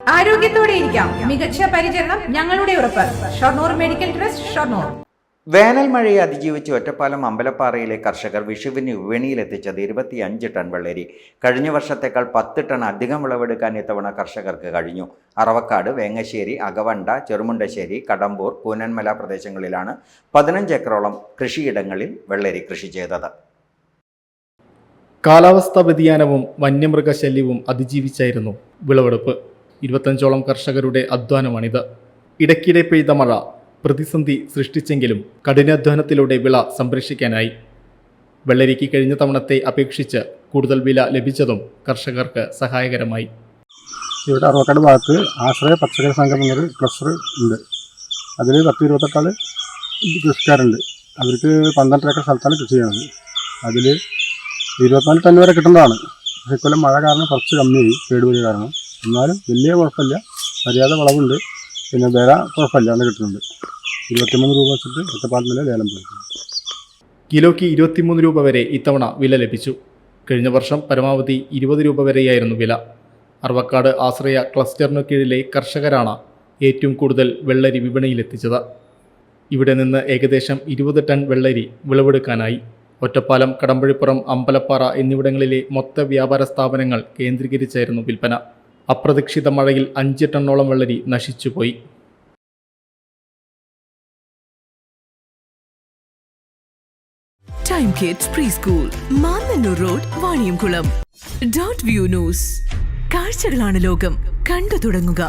ആരോഗ്യത്തോടെ ഇരിക്കാം. മികച്ച പരിചരണം ഞങ്ങളുടെ ഉറപ്പ്. Shoranur medical trust Shoranur. വേനൽ മഴയെ അതിജീവിച്ച് ഒറ്റപ്പാലം അമ്പലപ്പാറയിലെ കർഷകർ വിഷുവിന് വിപണിയിലെത്തിച്ചത് ഇരുപത്തിയഞ്ച് ടൺ വെള്ളരി. കഴിഞ്ഞ വർഷത്തേക്കാൾ പത്ത് ടൺ അധികം വിളവെടുക്കാൻ ഇത്തവണ കർഷകർക്ക് കഴിഞ്ഞു. അറവക്കാട് വേങ്ങശ്ശേരി അകവണ്ട ചെറുമുണ്ടശ്ശേരി കടമ്പൂർ കൂനന്മല പ്രദേശങ്ങളിലാണ് പതിനഞ്ച് ഏക്കറോളം കൃഷിയിടങ്ങളിൽ വെള്ളരി കൃഷി ചെയ്തത്. കാലാവസ്ഥാ വ്യതിയാനവും വന്യമൃഗശല്യവും അതിജീവിച്ചായിരുന്നു വിളവെടുപ്പ്. ഇരുപത്തഞ്ചോളം കർഷകരുടെ അധ്വാനമാണിത്. ഇടയ്ക്കിടെ പെയ്ത മഴ പ്രതിസന്ധി സൃഷ്ടിച്ചെങ്കിലും കഠിനാധ്വാനത്തിലൂടെ വിള സംരക്ഷിക്കാനായി. വെള്ളരിക്ക് കഴിഞ്ഞ തവണത്തെ അപേക്ഷിച്ച് കൂടുതൽ വില ലഭിച്ചതും കർഷകർക്ക് സഹായകരമായി. ഇവിടെ അറുപക്കാട് ഭാഗത്ത് ആശ്രയ പച്ചക്കറി സംഘം എന്നൊരു ക്ലസ്റ്റർ ഉണ്ട്. അതിൽ പത്ത് ഇരുപത്തെട്ടാൾ കൃഷിക്കാരുണ്ട്. അവർക്ക് പന്ത്രണ്ട് ഏക്കർ സ്ഥലത്താണ് കൃഷി ചെയ്യുന്നത്. അതിൽ ഇരുപത്തിനാല് ടൺ വരെ കിട്ടുന്നതാണ്. പക്ഷേ ഇക്കൊല്ലം മഴ കാരണം കുറച്ച് കമ്മിയായി കേടുവരി കാരണം. എന്നാലും വലിയ കുഴപ്പമില്ല. മര്യാദ വളവുണ്ട്. പിന്നെ വില കുഴപ്പമില്ല. അത് കിട്ടുന്നുണ്ട്. ഇരുപത്തിമൂന്ന് രൂപ വെച്ചിട്ട് ഒറ്റപ്പാലത്തിലെ ലേലം പോയി കിലോയ്ക്ക് ഇരുപത്തിമൂന്ന് രൂപ വരെ ഇത്തവണ വില ലഭിച്ചു. കഴിഞ്ഞ വർഷം പരമാവധി ഇരുപത് രൂപ വരെയായിരുന്നു വില. അറവക്കാട് ആശ്രയ ക്ലസ്റ്ററിനു കീഴിലെ കർഷകരാണ് ഏറ്റവും കൂടുതൽ വെള്ളരി വിപണിയിലെത്തിച്ചത്. ഇവിടെ നിന്ന് ഏകദേശം ഇരുപത് ടൺ വെള്ളരി വിളവെടുക്കാനായി. ഒറ്റപ്പാലം കടമ്പഴിപ്പുറം അമ്പലപ്പാറ എന്നിവിടങ്ങളിലെ മൊത്ത വ്യാപാര സ്ഥാപനങ്ങൾ കേന്ദ്രീകരിച്ചായിരുന്നു വിൽപ്പന. അപ്രതീക്ഷിത മഴയിൽ അഞ്ച് ടണ്ണോളം വെള്ളരി നശിച്ചുപോയി. Time kids pre school Mannannur road Vaniyamkulam dot view news കാഴ്ചകളാണ് ലോകം. കണ്ടു തുടങ്ങുക.